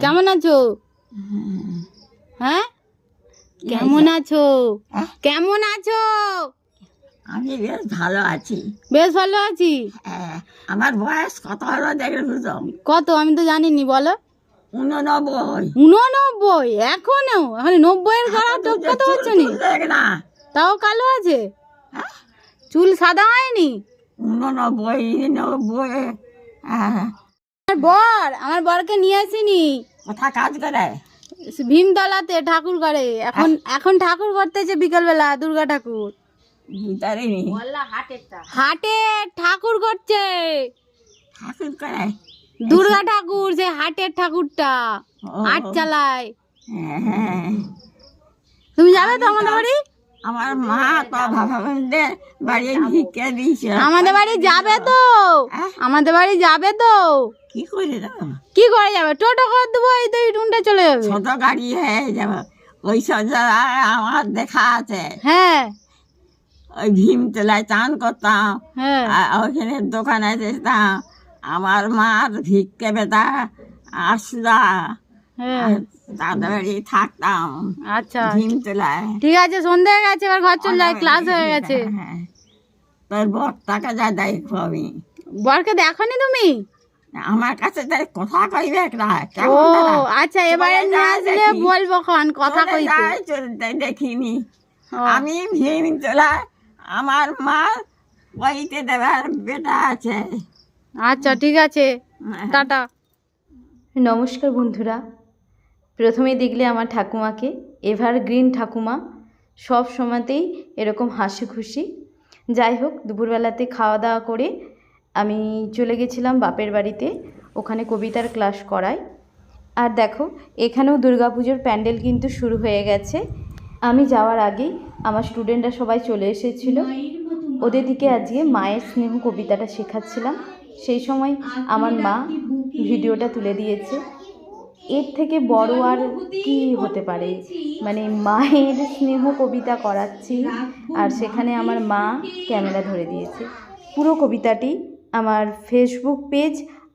কেমন আছো? হ্যাঁ? কেমন আছো? হ্যাঁ? কেমন আছো? আমি বেশ ভালো আছি। বেশ ভালো আছি? হ্যাঁ, আমার বয়স কত হলো দেখে বুঝো? কত? আমি তো জানিনি বলো। উননব্বই। উননব্বই? এখনও? এখন নব্বইয়ের গড়া টপকাতে হচ্ছে নি? তাও কালো আছে? হ্যাঁ? চুল সাদা হয়নি? উননব্বই নব্বই হ্যাঁ, বর আমার বরকে নিয়ে আসিনি। কোথা কাজ করে? ভীমতলাতে ঠাকুর করে এখন এখন ঠাকুর করতেছে বিকেলবেলা দুর্গা ঠাকুর। হাটে ঠাকুর করছে। ঠাকুর করে? দুর্গা ঠাকুর সে হাটের ঠাকুরটা হাট চালায়। হ্যাঁ। তুমি যাবে তো আমাদের বাড়ি? আমার মা তো ভগবানদের বাড়ি ভিক্ষা দিয়েছে আমাদের বাড়ি যাবে তো? আমাদের বাড়ি যাবে তো। কি করে দেবো কি করে যাবে? টোটো করে দেবো এই তো এই টুনটা চলে যাবে। ছোট গাড়ি হয়ে যাবে। ওই সব আমার দেখা আছে। হ্যাঁ। ওই ভীমতলায় চান করতাম। হ্যাঁ। ওখানে দোকানে যেতাম। আমার মার ভিক্ষে বেতা আসুদা হ্যাঁ। তাদের বাড়ি থাকতাম আচ্ছা। ভীমতলায় ঠিক আছে সন্ধে হয়ে গেছে এবার ঘর চলে যায় ক্লাস হয়ে গেছে হ্যাঁ। তোর বরটাকে যা দেখব আমি। বরকে দেখনি তুমি? আমার কাছে তাই কথা কইবে না ও আচ্ছা এবারে নিয়ে আসলে বলব খন কথা চলে কইতে। যায়, চলে যায়, দেখিনি। ও, আমি আমার মা বইতে দেবার বেটা আছে। আচ্ছা ঠিক আছে। হ্যাঁ। টাটা। নমস্কার বন্ধুরা প্রথমে দেখলে আমার ঠাকুমাকে এভারগ্রিন ঠাকুমা, সব সময়তেই এরকম হাসি খুশি। যাই হোক, দুপুরবেলাতে খাওয়া দাওয়া করে আমি চলে গেছিলাম বাপের বাড়িতে, ওখানে কবিতার ক্লাস করাই আর দেখো, এখানেও দুর্গাপুজোর প্যান্ডেল কিন্তু শুরু হয়ে গেছে। আমি যাওয়ার আগেই আমার স্টুডেন্টরা সবাই চলে এসেছিল। ওদের দিকে আজকে মায়ের স্নেহ কবিতাটা শেখাচ্ছিলাম। সেই সময় আমার মা ভিডিওটা তুলে দিয়েছে। এর থেকে বড় আর কি হতে পারে? মানে মায়ের স্নেহ কবিতা করাচ্ছি আর সেখানে আমার মা ক্যামেরা ধরে দিয়েছে। পুরো কবিতাটি আমার ফেসবুক পেজ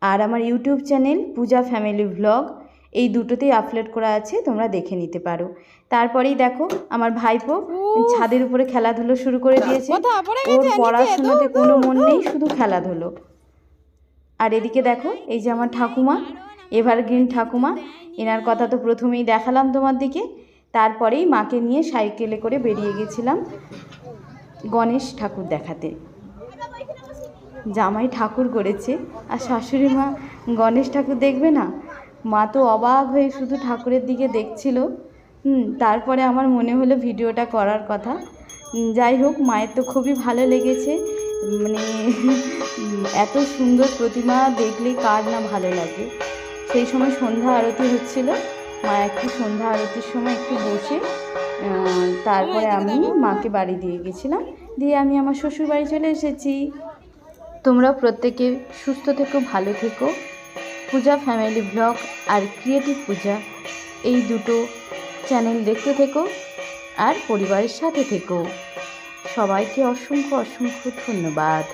আর আমার YouTube channel Puja family vlog এই দুটোতেই আপলোড করা আছে তোমরা দেখে নিতে পারো। তারপরেই দেখো আমার ভাইপো ছাদের উপরে খেলাধুলো শুরু করে দিয়েছে। ওর পড়াশোনাতে কোনো মন নেই শুধু খেলাধুলো। আর এদিকে দেখো এই যে আমার ঠাকুমা এভারগ্রিন ঠাকুমা, এনার কথা তো প্রথমেই দেখালাম তোমার দিকে, তারপরেই মাকে নিয়ে সাইকেলে করে বেরিয়ে গেছিলাম গণেশ ঠাকুর দেখাতে। জামাই ঠাকুর করেছে, আর শাশুড়ি মা গণেশ ঠাকুর দেখবে না? মা তো অবাক হয়ে শুধু ঠাকুরের দিকে দেখছিল। হুম, তারপরে আমার মনে হলো ভিডিওটা করার কথা। যাই হোক, মায়ের তো খুবই ভালো লেগেছে। মানে এত সুন্দর প্রতিমা দেখলে কার না ভালো লাগে? সেই সময় সন্ধ্যা আরতি হচ্ছিল। মা একটু সন্ধ্যা আরতির সময় একটু বসে তারপরে আমি মাকে বাড়ি দিয়ে গেছিলাম। দিয়ে আমি আমার শ্বশুর বাড়ি চলে এসেছি। তোমরা প্রত্যেকে সুস্থ থেকো ভালো থেকো। পূজা ফ্যামিলি ব্লগ আর ক্রিয়েটিভ পূজা এই দুটো চ্যানেল দেখতে থেকো আর পরিবারের সাথে থেকো। সবাইকে অসংখ্য অসংখ্য ধন্যবাদ।